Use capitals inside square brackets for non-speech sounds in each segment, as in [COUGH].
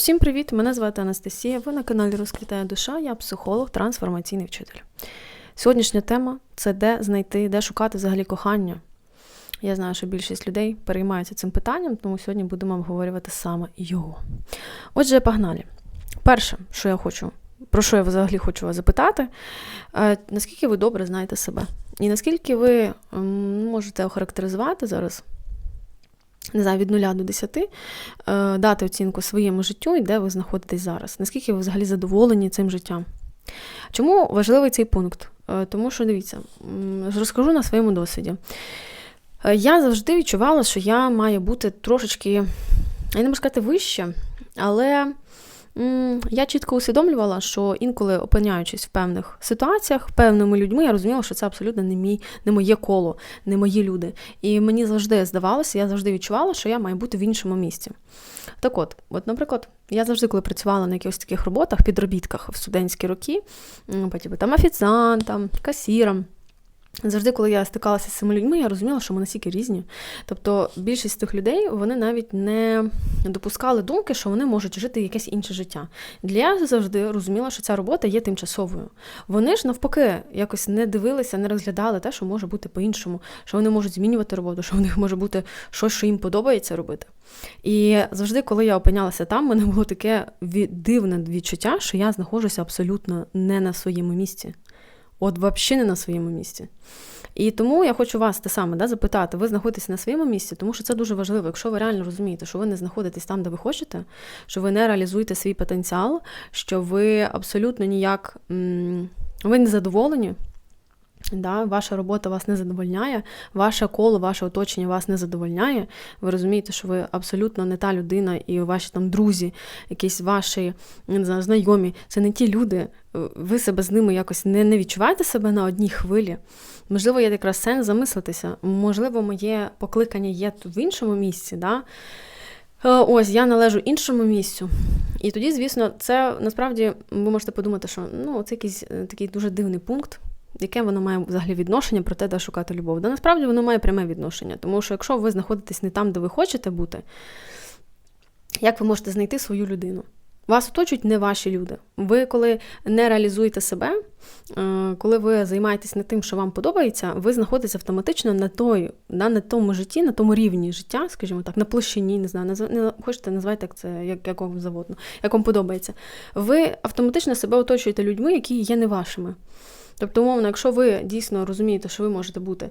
Всім привіт! Мене звати Анастасія. Ви на каналі Розквітає душа, я психолог, трансформаційний вчитель. Сьогоднішня тема це де знайти, де шукати взагалі кохання. Я знаю, що більшість людей переймаються цим питанням, тому сьогодні будемо обговорювати саме його. Отже, погнали. Перше, що я хочу, про що я взагалі хочу вас запитати, е, наскільки ви добре знаєте себе? І наскільки ви можете охарактеризувати зараз не знаю, від 0 до 10, е, дати оцінку своєму життю і де ви знаходитесь зараз. Наскільки ви взагалі задоволені цим життям? Чому важливий цей пункт? Е, Тому що дивіться, розкажу на своєму досвіді. Е, Я завжди відчувала, що я маю бути трошечки, я не можу сказати, вище, але я чітко усвідомлювала, що інколи опиняючись в певних ситуаціях, певними людьми, я розуміла, що це абсолютно не мій, не моє коло, не мої люди. І мені завжди здавалося, я завжди відчувала, що я маю бути в іншому місці. Так от, от, наприклад, я завжди, коли працювала на якихось таких роботах, підробітках в студентські роки, потім там офіціантом, касіром. Завжди, коли я стикалася з цими людьми, я розуміла, що ми настільки різні. Тобто більшість тих людей вони навіть не допускали думки, що вони можуть жити якесь інше життя. Для я завжди розуміла, що ця робота є тимчасовою. Вони ж навпаки якось не дивилися, не розглядали те, що може бути по-іншому, що вони можуть змінювати роботу, що [LAUGHS] в них може бути щось, що їм подобається робити. І завжди, коли я опинялася там, мене було таке дивне відчуття, що я знаходжуся абсолютно не на своєму місці. От взагалі не на своєму місці. І тому я хочу вас те саме да, запитати, ви знаходитесь на своєму місці, тому що це дуже важливо. Якщо ви реально розумієте, що ви не знаходитесь там, де ви хочете, що ви не реалізуєте свій потенціал, що ви абсолютно ніяк ви не задоволені. Да, ваша робота вас не задовольняє, ваше коло, ваше оточення вас не задовольняє. Ви розумієте, що ви абсолютно не та людина, і ваші там друзі, якісь ваші не знаю, знайомі, це не ті люди. Ви себе з ними якось не, не відчуваєте себе на одній хвилі. Можливо, є якраз сенс замислитися. Можливо, моє покликання є в іншому місці. Да? Е, Ось я належу іншому місцю. І тоді, звісно, це насправді ви можете подумати, що ну, це якийсь е, такий дуже дивний пункт. Яке воно має взагалі відношення про те, де шукати любов? Да насправді воно має пряме відношення, тому що якщо ви знаходитесь не там, де ви хочете бути, як ви можете знайти свою людину? Вас оточують не ваші люди. Ви, коли не реалізуєте себе, е, коли ви займаєтесь не тим, що вам подобається, ви знаходитесь автоматично на той, на, на тому житті, на тому рівні життя, скажімо так, на площині, не знаю, не хочете назвати як це, як, як вам заводно, як вам подобається. Ви автоматично себе оточуєте людьми, які є не вашими. Тобто, умовно, якщо ви дійсно розумієте, що ви можете бути е,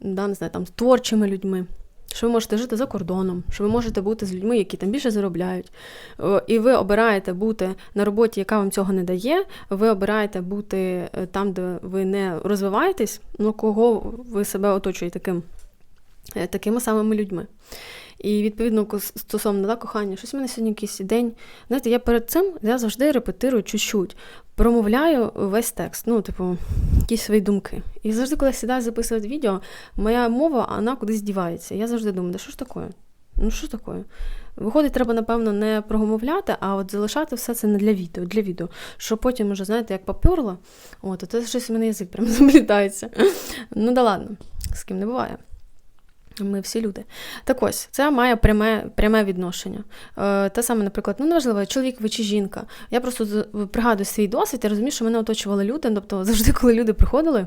да, не знаю, там, творчими людьми, що ви можете жити за кордоном, що ви можете бути з людьми, які там більше заробляють, е, і ви обираєте бути на роботі, яка вам цього не дає, ви обираєте бути е, там, де ви не розвиваєтесь, ну кого ви себе оточуєте таким, е, такими самими людьми. І відповідно стосовно да, кохання, щось в мене сьогодні якийсь день. Знаєте, я перед цим я завжди репетирую чуть-чуть, промовляю весь текст, ну, типу, якісь свої думки. І завжди, коли я сідаю записувати відео, моя мова вона кудись дівається. Я завжди думаю, да що ж таке? Ну що таке? Виходить, треба, напевно, не промовляти, а от залишати все це не для відео, для відео. Що потім уже, знаєте, як поперло, от, то щось в мене язик прям [LAUGHS] заплітається. Ну да ладно, з ким не буває. Ми всі люди. Так ось, це має пряме пряме відношення. Е, те саме, наприклад, ну неважливо, чоловік ви чи жінка. Я просто пригадую свій досвід, я розумію, що мене оточували люди. Тобто завжди, коли люди приходили,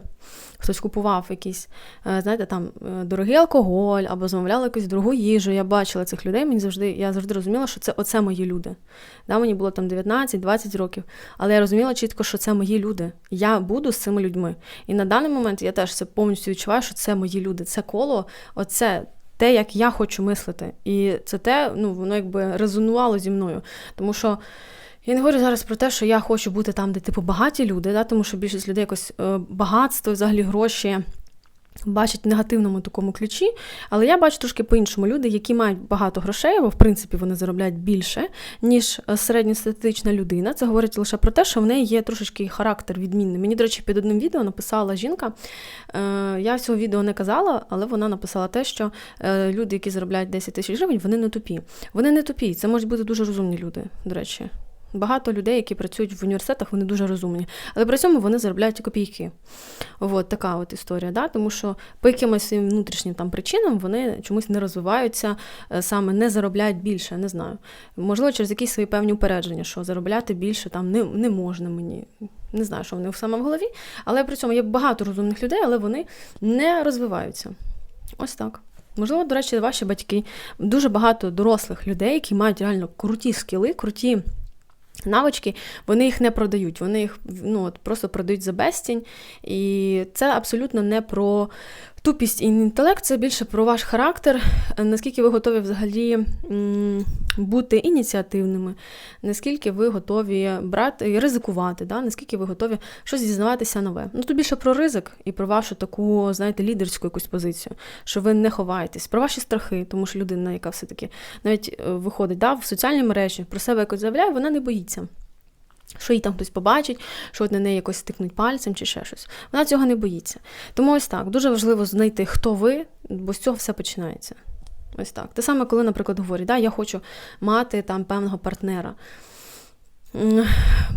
хтось купував якийсь, е, знаєте, там е, дорогий алкоголь або замовляли якусь дорогу їжу. Я бачила цих людей. Мені завжди, я завжди розуміла, що це оце мої люди. Да, мені було там 19-20 років, але я розуміла чітко, що це мої люди. Я буду з цими людьми. І на даний момент я теж це повністю відчуваю, що це мої люди. Це коло, оце те, як я хочу мислити. І це те, ну, воно якби резонувало зі мною. Тому що. Я не говорю зараз про те, що я хочу бути там, де типу багаті люди, да, тому що більшість людей якось е, багатство, взагалі гроші бачать в негативному такому ключі. Але я бачу трошки по-іншому люди, які мають багато грошей, або в принципі вони заробляють більше, ніж е, середньостатистична людина. Це говорить лише про те, що в неї є трошечки характер відмінний. Мені, до речі, під одним відео написала жінка. Е, я цього відео не казала, але вона написала те, що е, люди, які заробляють 10 тисяч гривень, вони не тупі. Вони не тупі. Це можуть бути дуже розумні люди, до речі. Багато людей, які працюють в університетах, вони дуже розумні, але при цьому вони заробляють копійки. От така от історія. Да? Тому що по якимось своїм внутрішнім там причинам вони чомусь не розвиваються, е, саме не заробляють більше, не знаю. Можливо, через якісь свої певні упередження, що заробляти більше там не, не можна мені. Не знаю, що вони саме в голові, але при цьому є багато розумних людей, але вони не розвиваються. Ось так. Можливо, до речі, ваші батьки, дуже багато дорослих людей, які мають реально круті скіли, круті навички, вони їх не продають, вони їх ну, от, просто продають за безцінь. І це абсолютно не про тупість і інтелект, це більше про ваш характер, наскільки ви готові взагалі бути ініціативними, наскільки ви готові брати і ризикувати, да? наскільки ви готові щось дізнаватися нове. Ну, тут більше про ризик і про вашу таку, знаєте, лідерську якусь позицію, що ви не ховаєтесь, про ваші страхи, тому що людина, яка все-таки навіть е, виходить да, в соціальні мережі, про себе якось заявляє, вона не боїться. Що їй там хтось побачить, що на неї якось стикнуть пальцем чи ще щось. Вона цього не боїться. Тому ось так, дуже важливо знайти, хто ви, бо з цього все починається. Ось так. Те саме, коли, наприклад, говорять, да, я хочу мати там певного партнера.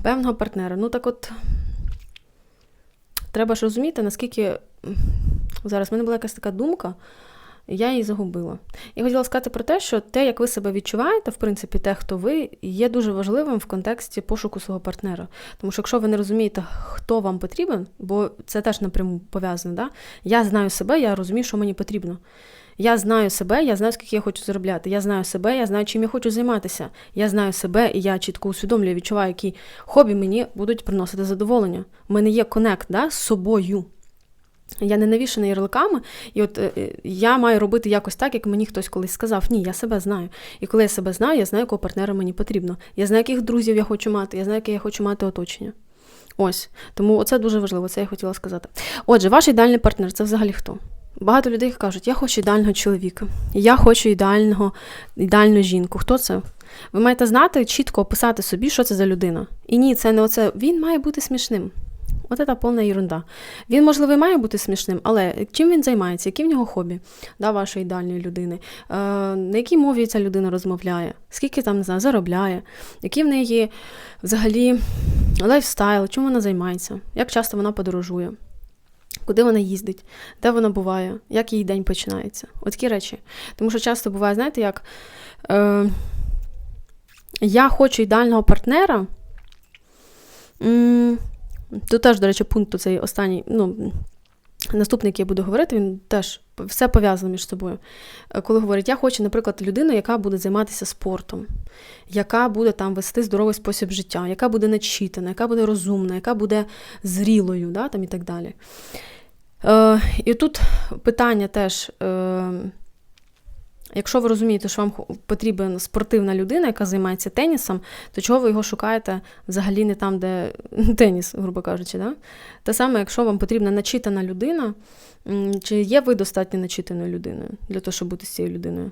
Певного партнера. Ну так от треба ж розуміти, наскільки. Зараз в мене була якась така думка я її загубила. І хотіла сказати про те, що те, як ви себе відчуваєте, в принципі, те, хто ви, є дуже важливим в контексті пошуку свого партнера. Тому що якщо ви не розумієте, хто вам потрібен, бо це теж напряму пов'язано, да? я знаю себе, я розумію, що мені потрібно. Я знаю себе, я знаю, скільки я хочу заробляти. Я знаю себе, я знаю, чим я хочу займатися. Я знаю себе, і я чітко усвідомлюю, відчуваю, які хобі мені будуть приносити задоволення. У мене є конект да, з собою. Я не навішана ярликами, і от е, я маю робити якось так, як мені хтось колись сказав. Ні, я себе знаю. І коли я себе знаю, я знаю, якого партнера мені потрібно. Я знаю, яких друзів я хочу мати, я знаю, яке я хочу мати оточення. Ось. Тому це дуже важливо, це я хотіла сказати. Отже, ваш ідеальний партнер це взагалі хто? Багато людей кажуть, я хочу ідеального чоловіка, я хочу ідеального, ідеальну жінку. Хто це? Ви маєте знати, чітко описати собі, що це за людина. І ні, це не оце. Він має бути смішним. От це повна ерунда. Він, можливо, і має бути смішним, але чим він займається, які в нього хобі да, вашої ідеальної людини, е, на якій мові ця людина розмовляє, скільки там не знаю, заробляє, який в неї взагалі лайфстайл, чим вона займається, як часто вона подорожує. Куди вона їздить, де вона буває, як її день починається. От такі речі. Тому що часто буває, знаєте, як е, я хочу ідеального партнера. Тут теж, до речі, пункт цей останній, ну, наступний, який я буду говорити, він теж все пов'язано між собою. Е, коли говорять, я хочу, наприклад, людину, яка буде займатися спортом, яка буде там вести здоровий спосіб життя, яка буде начитана, яка буде розумна, яка буде зрілою, да, там і так далі. Е, І тут питання теж. Е, Якщо ви розумієте, що вам потрібна спортивна людина, яка займається тенісом, то чого ви його шукаєте взагалі не там, де [LAUGHS] теніс, грубо кажучи. Да? Те саме, якщо вам потрібна начитана людина, чи є ви достатньо начитаною людиною для того, щоб бути з цією людиною?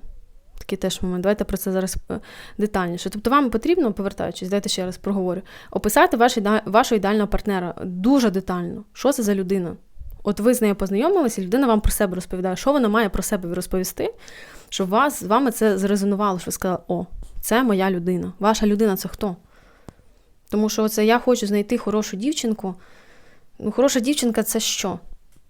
Такий теж момент. Давайте про це зараз е, детальніше. Тобто, вам потрібно, повертаючись, дайте ще раз проговорю, описати ваш, вашого ідеального партнера дуже детально. Що це за людина? От ви з нею познайомилися, людина вам про себе розповідає, що вона має про себе розповісти щоб вас, з вами це зрезонувало, що ви сказали, о, це моя людина. Ваша людина це хто? Тому що це я хочу знайти хорошу дівчинку. Ну, Хороша дівчинка це що?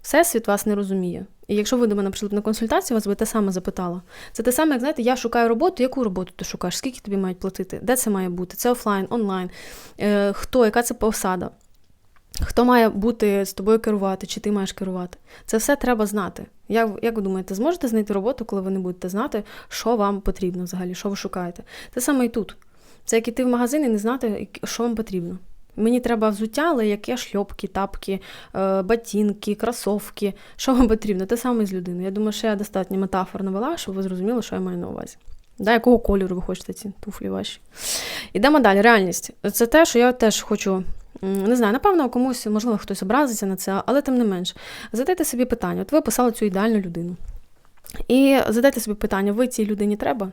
Всесвіт вас не розуміє. І якщо ви до мене прийшли на консультацію, вас би те саме запитала. Це те саме, як знаєте, я шукаю роботу, яку роботу ти шукаєш? Скільки тобі мають платити? Де це має бути? Це офлайн, онлайн? Е, Хто, яка це посада? Хто має бути з тобою керувати, чи ти маєш керувати? Це все треба знати. Як, як ви думаєте, зможете знайти роботу, коли ви не будете знати, що вам потрібно взагалі, що ви шукаєте? Те саме і тут. Це як іти в магазин і не знати, що вам потрібно. Мені треба взуття, але яке шльопки, тапки, е, ботинки, кросовки. Що вам потрібно? Те саме з людиною. Я думаю, що я достатньо метафор навела, щоб ви зрозуміли, що я маю на увазі. Да, Якого кольору ви хочете ці туфлі ваші? Ідемо далі. Реальність. Це те, що я теж хочу не знаю, напевно, комусь, можливо, хтось образиться на це, але тим не менш, задайте собі питання, от ви описали цю ідеальну людину. І задайте собі питання, ви цій людині треба?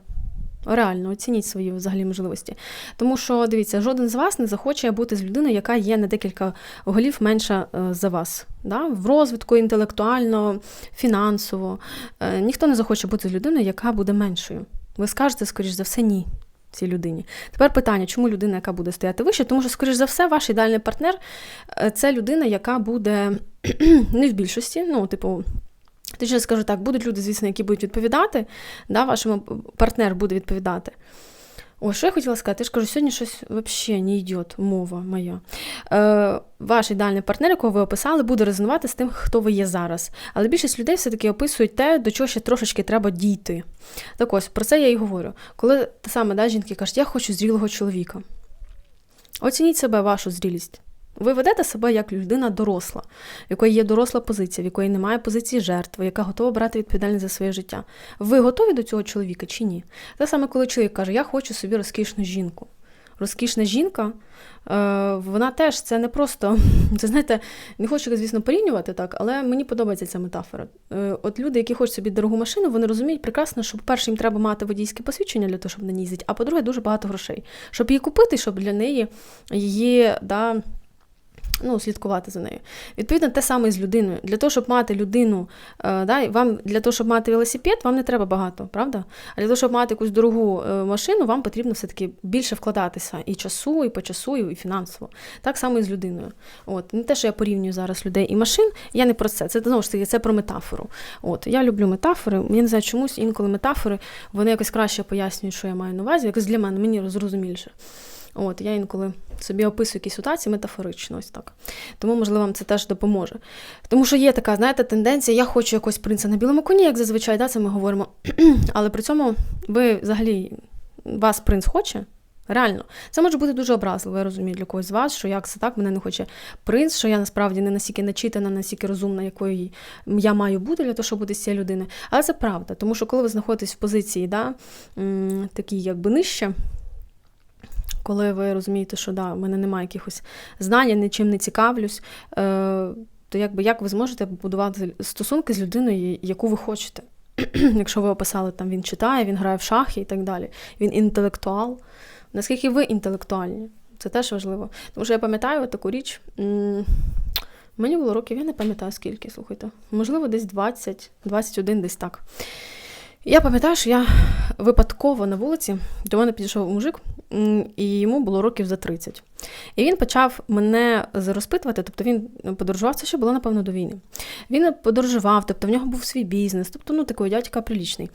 Реально, оцініть свої взагалі можливості. Тому що, дивіться, жоден з вас не захоче бути з людиною, яка є на декілька голів менша е, за вас. Да? В розвитку інтелектуально, фінансово. Е, ніхто не захоче бути з людиною, яка буде меншою. Ви скажете, скоріш за все, ні. Цій людині. Тепер питання, чому людина, яка буде стояти вище? Тому що, скоріш за все, ваш ідеальний партнер е, це людина, яка буде [CLEARS THROAT] не в більшості, ну, типу. Точніше скажу так, будуть люди, звісно, які будуть відповідати, да, вашому партнер буде відповідати. О, що я хотіла сказати? Я ж кажу, сьогодні щось взагалі не йде, мова моя. Е, Ваш ідеальний партнер, якого ви описали, буде резонувати з тим, хто ви є зараз. Але більшість людей все-таки описують те, до чого ще трошечки треба дійти. Так ось, про це я і говорю. Коли та саме да, жінки кажуть, я хочу зрілого чоловіка. Оцініть себе, вашу зрілість. Ви ведете себе як людина доросла, в якої є доросла позиція, в якої немає позиції жертви, яка готова брати відповідальність за своє життя. Ви готові до цього чоловіка чи ні? Те саме, коли чоловік каже, я хочу собі розкішну жінку. Розкішна жінка, е, вона теж це не просто, [LAUGHS] це знаєте, не хочу, звісно, порівнювати так, але мені подобається ця метафора. Е, от люди, які хочуть собі дорогу машину, вони розуміють прекрасно, що, по-перше, їм треба мати водійське посвідчення для того, щоб на ній їздити, а по-друге, дуже багато грошей. Щоб її купити, щоб для неї її. да, ну, слідкувати за нею. Відповідно, те саме і з людиною. Для того, щоб мати людину, е, да, вам для того, щоб мати велосипед, вам не треба багато, правда? А для того, щоб мати якусь дорогу е, машину, вам потрібно все-таки більше вкладатися і часу, і по часу, і фінансово. Так само і з людиною. От. Не те, що я порівнюю зараз людей і машин, я не про це. Це знову ж таки це про метафору. От. Я люблю метафори. Я не знаю, чомусь інколи метафори вони якось краще пояснюють, що я маю на увазі. Якось для мене мені зрозуміліше. От, Я інколи собі описую якісь ситуації метафорично, ось так. Тому, можливо, вам це теж допоможе. Тому що є така, знаєте, тенденція, я хочу якось принца на білому коні, як зазвичай, да, це ми говоримо. [CLEARS THROAT] Але при цьому ви взагалі вас принц хоче. Реально, це може бути дуже образливо, я розумію для когось з вас, що як це так, мене не хоче принц, що я насправді не настільки начитана, настільки розумна, якою я маю бути для того, щоб бути з цією людиною. Але це правда, тому що коли ви знаходитесь в позиції, да, такій якби нижче, коли ви розумієте, що да, в мене немає якихось знань, я нічим не цікавлюсь, е, то якби як ви зможете побудувати стосунки з людиною, яку ви хочете? [CLEARS THROAT] Якщо ви описали, там він читає, він грає в шахи і так далі, він інтелектуал. Наскільки ви інтелектуальні? Це теж важливо. Тому що я пам'ятаю таку річ. Мені було років, я не пам'ятаю скільки, слухайте. Можливо, десь 20, 21, десь так. Я пам'ятаю, що я випадково на вулиці до мене підійшов мужик, і йому було років за 30. І він почав мене розпитувати, тобто він подорожував, це ще було, напевно, до війни. Він подорожував, тобто в нього був свій бізнес, тобто ну, такий дядька прилічний.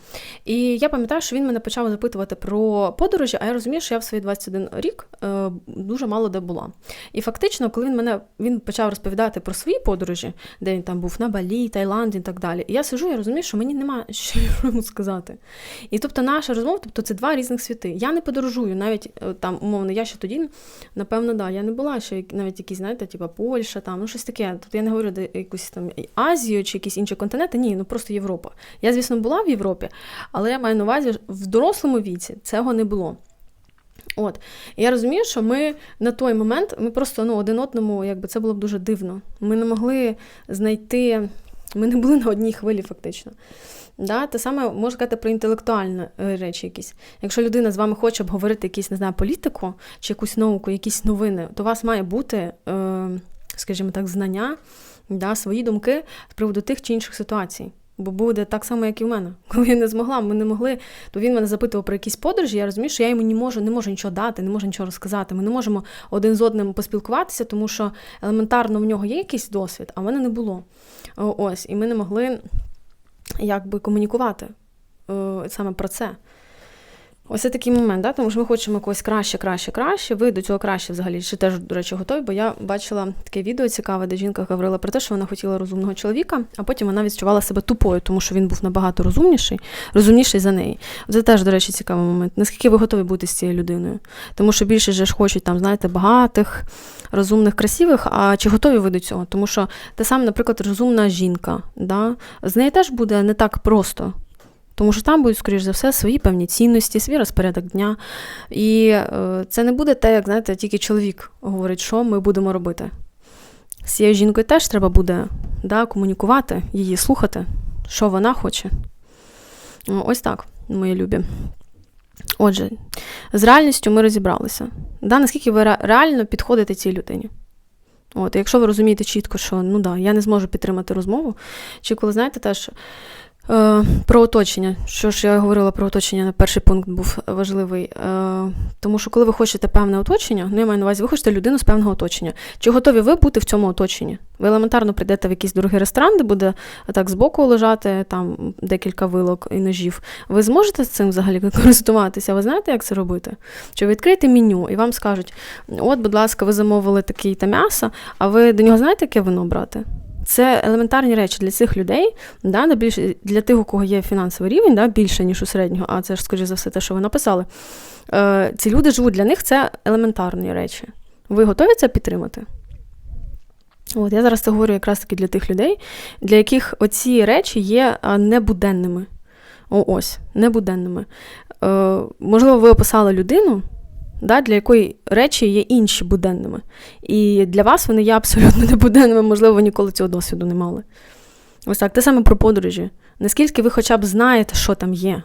І я пам'ятаю, що він мене почав запитувати про подорожі, а я розумію, що я в свої 21 рік е, дуже мало де була. І фактично, коли він мене він почав розповідати про свої подорожі, де він там був на Балі, Таїланді і так далі. І я сижу, я розумію, що мені немає що йому сказати. І тобто наша розмова, тобто це два різних світи. Я не подорожую, навіть е, там, умовно, я ще тоді, напевно, да, я не була ще навіть якісь, знаєте, типу Польща, там, ну щось таке. Тобто я не говорю де якусь там Азію чи якісь інші континенти, ні, ну просто Європа. Я, звісно, була в Європі, але я маю на увазі, в дорослому віці цього не було. От, я розумію, що ми на той момент ми просто ну, один одному, якби це було б дуже дивно. Ми не могли знайти, ми не були на одній хвилі, фактично. Да? Те саме можна сказати про інтелектуальні е, речі якісь. Якщо людина з вами хоче обговорити якісь, не знаю, політику чи якусь науку, якісь новини, то у вас має бути, е, скажімо так, знання, да, свої думки з приводу тих чи інших ситуацій. Бо буде так само, як і в мене. [LAUGHS] Коли я не змогла, ми не могли, то він мене запитував про якісь подорожі. Я розумію, що я йому не можу, не можу нічого дати, не можу нічого розказати. Ми не можемо один з одним поспілкуватися, тому що елементарно в нього є якийсь досвід, а в мене не було. Ось, і ми не могли якби комунікувати е, саме про це. Ось такий момент, да? тому що ми хочемо когось краще, краще, краще. Ви до цього краще взагалі ще теж, до речі, готові, бо я бачила таке відео цікаве, де жінка говорила про те, що вона хотіла розумного чоловіка, а потім вона відчувала себе тупою, тому що він був набагато розумніший, розумніший за неї. Це теж, до речі, цікавий момент. Наскільки ви готові бути з цією людиною? Тому що більше ж хочуть там, знаєте, багатих, розумних, красивих. А чи готові ви до цього? Тому що те саме, наприклад, розумна жінка, да? з нею теж буде не так просто. Тому що там будуть, скоріш за все, свої певні цінності, свій розпорядок дня. І е, це не буде те, як знаєте, тільки чоловік говорить, що ми будемо робити. З цією жінкою теж треба буде да, комунікувати, її слухати, що вона хоче. Ось так, мої любі. Отже, з реальністю ми розібралися. Да, Наскільки ви реально підходите цій людині? От, Якщо ви розумієте чітко, що ну да, я не зможу підтримати розмову, чи коли знаєте теж. Е, Про оточення. Що ж я говорила про оточення, перший пункт був важливий. Е, Тому що, коли ви хочете певне оточення, ну я маю на увазі, ви хочете людину з певного оточення. Чи готові ви бути в цьому оточенні? Ви елементарно прийдете в якийсь дорогий ресторан, де буде так збоку лежати там декілька вилок і ножів. Ви зможете з цим взагалі користуватися? Ви знаєте, як це робити? Чи ви відкриєте меню і вам скажуть: от, будь ласка, ви замовили такий та м'ясо, а ви до нього знаєте, яке вино брати? Це елементарні речі для цих людей, да, для тих, у кого є фінансовий рівень, да, більше, ніж у середнього, а це ж, скоріше за все, те, що ви написали. Е, Ці люди живуть для них це елементарні речі. Ви готові це підтримати? От Я зараз це говорю якраз таки для тих людей, для яких оці речі є небуденними. О, ось, небуденними. Е, Можливо, ви описали людину да, для якої речі є інші буденними. І для вас вони є абсолютно [LAUGHS] небуденними, можливо, ви ніколи цього досвіду не мали. Ось так, те саме про подорожі. Наскільки ви хоча б знаєте, що там є.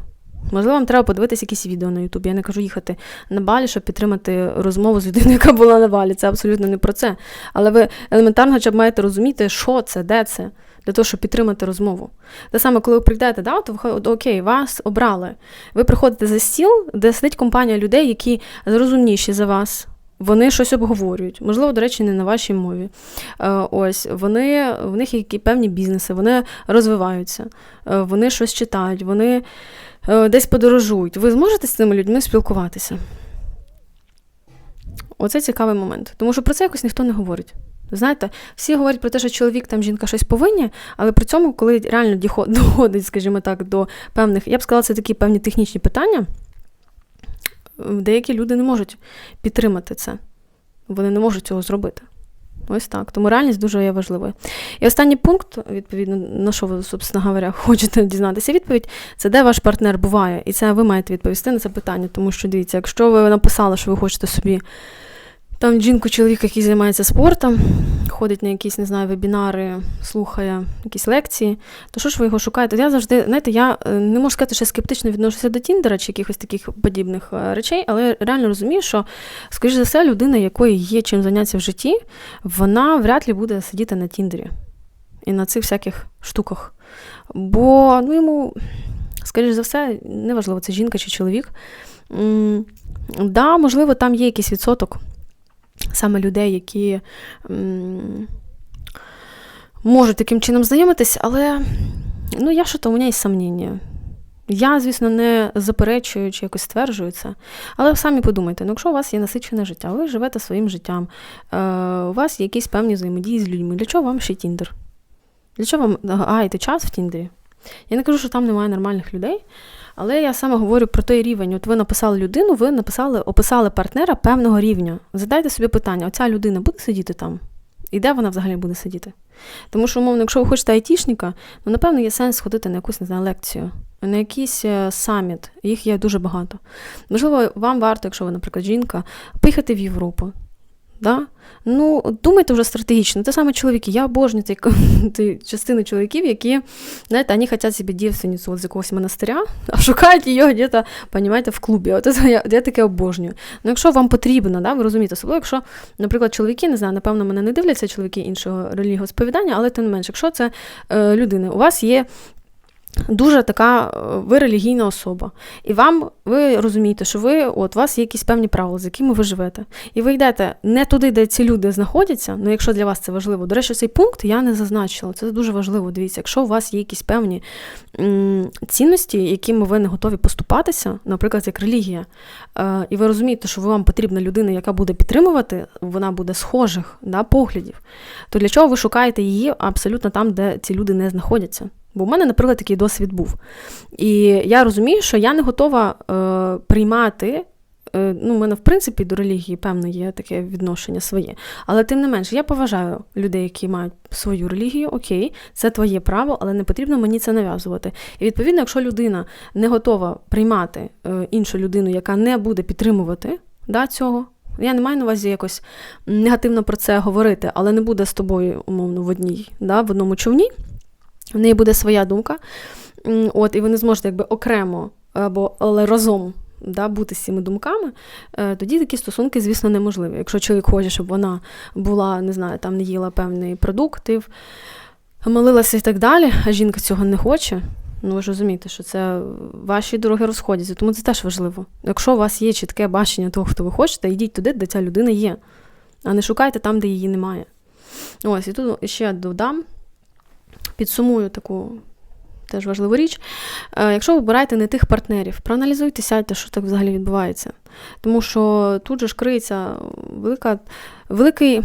Можливо, вам треба подивитися якісь відео на Ютубі. Я не кажу їхати на балі, щоб підтримати розмову з людиною, яка була на балі. Це абсолютно не про це. Але ви елементарно хоча б маєте розуміти, що це, де це для того, щоб підтримати розмову. Те саме, коли ви прийдете, да, то ви, окей, вас обрали. Ви приходите за стіл, де сидить компанія людей, які розумніші за вас. Вони щось обговорюють, можливо, до речі, не на вашій мові. Е, ось вони в них є певні бізнеси, вони розвиваються, е, вони щось читають, вони е, десь подорожують. Ви зможете з цими людьми спілкуватися? Оце цікавий момент, тому що про це якось ніхто не говорить. Знаєте, всі говорять про те, що чоловік там жінка щось повинні, але при цьому, коли реально [LAUGHS] доходить, скажімо так, до певних, я б сказала, це такі певні технічні питання, деякі люди не можуть підтримати це. Вони не можуть цього зробити. Ось так. Тому реальність дуже є важливою. І останній пункт, відповідно, на що ви, собственно говоря, [LAUGHS] хочете дізнатися відповідь, це де ваш партнер буває. І це ви маєте відповісти на це питання, тому що дивіться, якщо ви написали, що ви хочете собі там жінку чоловік, який займається спортом, ходить на якісь, не знаю, вебінари, слухає якісь лекції, то що ж ви його шукаєте? Я завжди, знаєте, я е, не можу сказати, що я скептично відношуся до Тіндера чи якихось таких подібних е, речей, але реально розумію, що, скоріш за все, людина, якої є чим зайнятися в житті, вона вряд ли буде сидіти на Тіндері і на цих всяких штуках. Бо ну, йому, скоріш за все, неважливо, це жінка чи чоловік. Да, можливо, там є якийсь відсоток саме людей, які можуть таким чином знайомитись, але ну, я що то у мене є сумніння. Я, звісно, не заперечую чи якось стверджую це, але самі подумайте, ну, якщо у вас є насичене життя, ви живете своїм життям, е, у вас є якісь певні взаємодії з людьми, для чого вам ще Тіндер? Для чого вам гаєте час в Тіндері? Я не кажу, що там немає нормальних людей, але я саме говорю про той рівень. От ви написали людину, ви написали, описали партнера певного рівня. Задайте собі питання: оця людина буде сидіти там? І де вона взагалі буде сидіти? Тому що, умовно, якщо ви хочете айтішника, ну, напевно, є сенс ходити на якусь не знаю, лекцію, на якийсь е, саміт, їх є дуже багато. Можливо, вам варто, якщо ви, наприклад, жінка, поїхати в Європу. Да? Ну, думайте вже стратегічно. Те саме чоловіки. Я обожнюю цей, [LAUGHS] цей частину чоловіків, які, знаєте, вони хочуть собі дівственницю з якогось монастиря, а шукають її десь, розумієте, в клубі. От я, я таке обожнюю. Ну, якщо вам потрібно, да, ви розумієте, особливо, якщо, наприклад, чоловіки, не знаю, напевно, мене не дивляться чоловіки іншого релігійного сповідання, але тим не менше, якщо це е, людина, у вас є Дуже така е, ви релігійна особа. І вам, ви розумієте, що ви, от, у вас є якісь певні правила, з якими ви живете. І ви йдете не туди, де ці люди знаходяться, ну якщо для вас це важливо. До речі, цей пункт я не зазначила. Це дуже важливо. Дивіться, якщо у вас є якісь певні м, цінності, якими ви не готові поступатися, наприклад, як релігія, е, і ви розумієте, що вам потрібна людина, яка буде підтримувати, вона буде схожих да, поглядів, то для чого ви шукаєте її абсолютно там, де ці люди не знаходяться? Бо в мене, наприклад, такий досвід був. І я розумію, що я не готова е, приймати. Е, ну, У мене, в принципі, до релігії, певне, є таке відношення своє. Але тим не менше, я поважаю людей, які мають свою релігію, окей, це твоє право, але не потрібно мені це нав'язувати. І відповідно, якщо людина не готова приймати е, іншу людину, яка не буде підтримувати да, цього. Я не маю на увазі якось негативно про це говорити, але не буде з тобою, умовно, в одній, да, в одному човні. В неї буде своя думка, от, і ви не зможете якби окремо або але разом да, бути з цими думками, е, тоді такі стосунки, звісно, неможливі. Якщо чоловік хоче, щоб вона була, не знаю, там не їла певний продуктив, молилася і так далі, а жінка цього не хоче. Ну, ви ж розумієте, що це ваші дороги розходяться, тому це теж важливо. Якщо у вас є чітке бачення того, хто ви хочете, йдіть туди, де ця людина є, а не шукайте там, де її немає. Ось, і тут ще додам, підсумую таку теж важливу річ. Е, Якщо ви обираєте не тих партнерів, проаналізуйте, сядьте, що так взагалі відбувається. Тому що тут же ж криється велика, великий.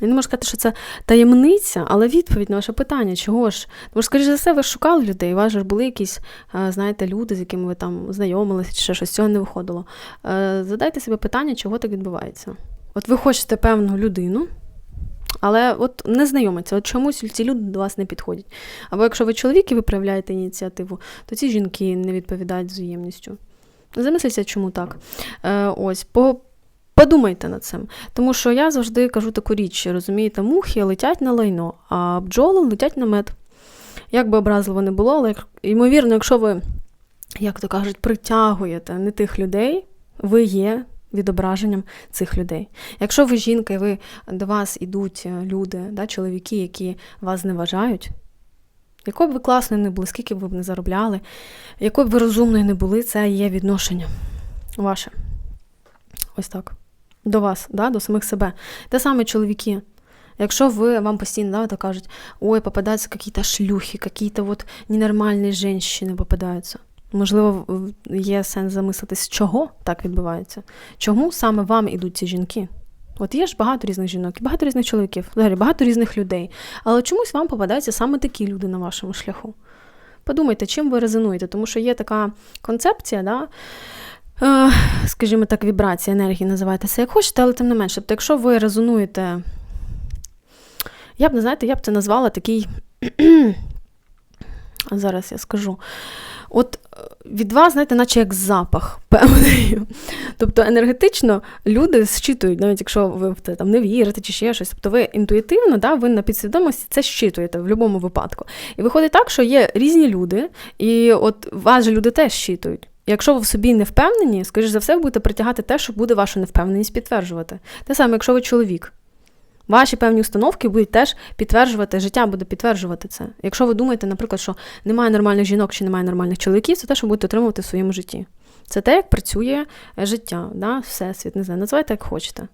Я не можу сказати, що це таємниця, але відповідь на ваше питання, чого ж? Тому що, скоріш за все, ви шукали людей, у вас ж були якісь, е, знаєте, люди, з якими ви там знайомилися, чи щось цього не виходило. Е, Задайте собі питання, чого так відбувається. От ви хочете певну людину, але от не знайомиться, от чомусь ці люди до вас не підходять. Або якщо ви чоловік і ви проявляєте ініціативу, то ці жінки не відповідають взаємністю. Замисліться, чому так. Е, Ось, по, подумайте над цим. Тому що я завжди кажу таку річ, розумієте, мухи летять на лайно, а бджоли летять на мед. Як би образливо не було, але ймовірно, якщо ви, як то кажуть, притягуєте не тих людей, ви є відображенням цих людей. Якщо ви жінка, і ви до вас ідуть люди, да, чоловіки, які вас не вважають, якою б ви класною не були, скільки б ви б не заробляли, якою б ви розумною не були, це є відношення ваше. Ось так. До вас, да, до самих себе. Те саме чоловіки. Якщо ви вам постійно да, кажуть, ой, попадаються какие-то шлюхи, вот ненормальні жінки попадаються. Можливо, є сенс замислитись, чого так відбувається? Чому саме вам ідуть ці жінки? От є ж багато різних жінок, і багато різних чоловіків, взагалі багато різних людей. Але чомусь вам попадаються саме такі люди на вашому шляху. Подумайте, чим ви резонуєте, тому що є така концепція, да, е, скажімо так, вібрація енергії, називайте це як хочете, але тим не менше. Тобто, якщо ви резонуєте, я б не знаєте, я б це назвала такий. [CLEARS THROAT] Зараз я скажу. От від вас, знаєте, наче як запах [LAUGHS] певний. Тобто енергетично люди зчитують, навіть якщо ви там не вірите чи ще щось. Тобто ви інтуїтивно, да, ви на підсвідомості це щитуєте в будь-якому випадку. І виходить так, що є різні люди, і от вас же люди теж щитують. Якщо ви в собі не впевнені, скоріш за все, ви будете притягати те, що буде вашу невпевненість підтверджувати. Те саме, якщо ви чоловік. Ваші певні установки будуть теж підтверджувати, життя буде підтверджувати це. Якщо ви думаєте, наприклад, що немає нормальних жінок чи немає нормальних чоловіків, це те, що будете отримувати в своєму житті. Це те, як працює життя, да? всесвіт, не знаю, називайте, як хочете.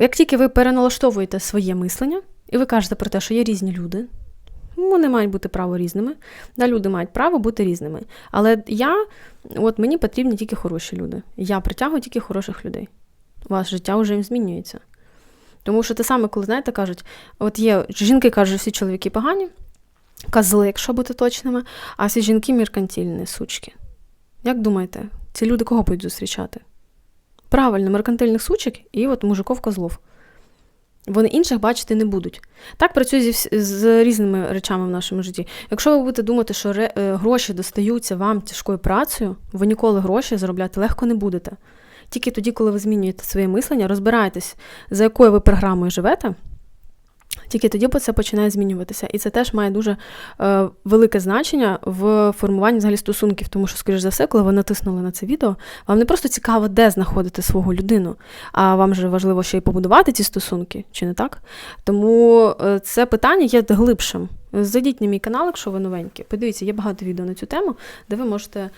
Як тільки ви переналаштовуєте своє мислення, і ви кажете про те, що є різні люди, вони мають бути право різними, да, люди мають право бути різними. Але я, от мені потрібні тільки хороші люди. Я притягую тільки хороших людей. Ваше життя вже їм змінюється. Тому що те саме, коли, знаєте, кажуть, от є жінки кажуть, всі чоловіки погані, козли, якщо бути точними, а всі жінки меркантильні, сучки. Як думаєте, ці люди кого будуть зустрічати? Правильно, меркантильних сучок і от мужиков козлов. Вони інших бачити не будуть. Так працює зі, з різними речами в нашому житті. Якщо ви будете думати, що ре, гроші достаються вам тяжкою працею, ви ніколи гроші заробляти легко не будете. Тільки тоді, коли ви змінюєте своє мислення, розбираєтесь, за якою ви програмою живете, тільки тоді це починає змінюватися. І це теж має дуже е, велике значення в формуванні взагалі стосунків, тому що, скоріш за все, коли ви натиснули на це відео, вам не просто цікаво, де знаходити свого людину, а вам же важливо ще й побудувати ці стосунки, чи не так? Тому е, це питання є глибшим. Зайдіть на мій канал, якщо ви новенькі. Подивіться, є багато відео на цю тему, де ви можете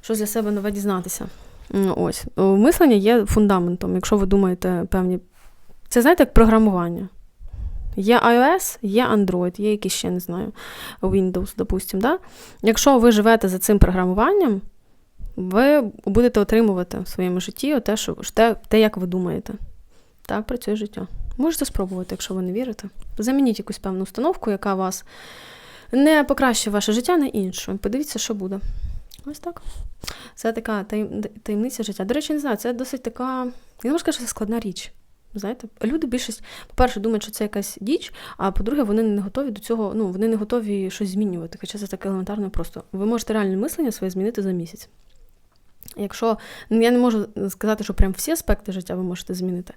щось для себе нове дізнатися. Ось, мислення є фундаментом, якщо ви думаєте певні. Це знаєте, як програмування. Є iOS, є Android, є якісь ще не знаю, Windows, допустим. Да? Якщо ви живете за цим програмуванням, ви будете отримувати в своєму житті те, що, те, те, як ви думаєте. Так працює життя. Можете спробувати, якщо ви не вірите. Замініть якусь певну установку, яка вас не покращує ваше життя на іншу. Подивіться, що буде. Ось так. Це така таємниця життя. До речі, не знаю, це досить така, я не можу сказати, що це складна річ. Знаєте, люди більшість, по-перше, думають, що це якась діч, а по-друге, вони не готові до цього, ну, вони не готові щось змінювати. Хоча це так елементарно просто. Ви можете реальне мислення своє змінити за місяць. Якщо я не можу сказати, що прям всі аспекти життя ви можете змінити.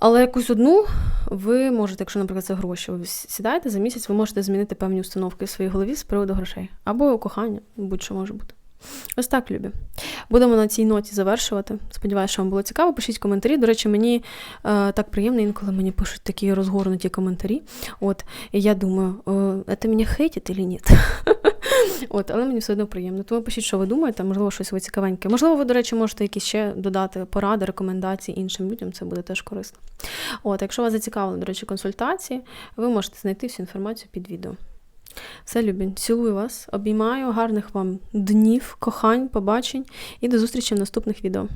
Але якусь одну ви можете, якщо, наприклад, це гроші, ви сідаєте за місяць, ви можете змінити певні установки в своїй голові з приводу грошей. Або кохання, будь-що може бути. Ось так, любі. Будемо на цій ноті завершувати. Сподіваюся, що вам було цікаво. Пишіть коментарі. До речі, мені е, так приємно, інколи мені пишуть такі розгорнуті коментарі. От, і я думаю, е, це мене хейтить чи ні? [LAUGHS] От, але мені все одно приємно. Тому пишіть, що ви думаєте, можливо, щось ви цікавеньке. Можливо, ви, до речі, можете якісь ще додати поради, рекомендації іншим людям, це буде теж корисно. От, якщо вас зацікавили, до речі, консультації, ви можете знайти всю інформацію під відео. Все, любі, цілую вас, обіймаю, гарних вам днів, кохань, побачень і до зустрічі в наступних відео.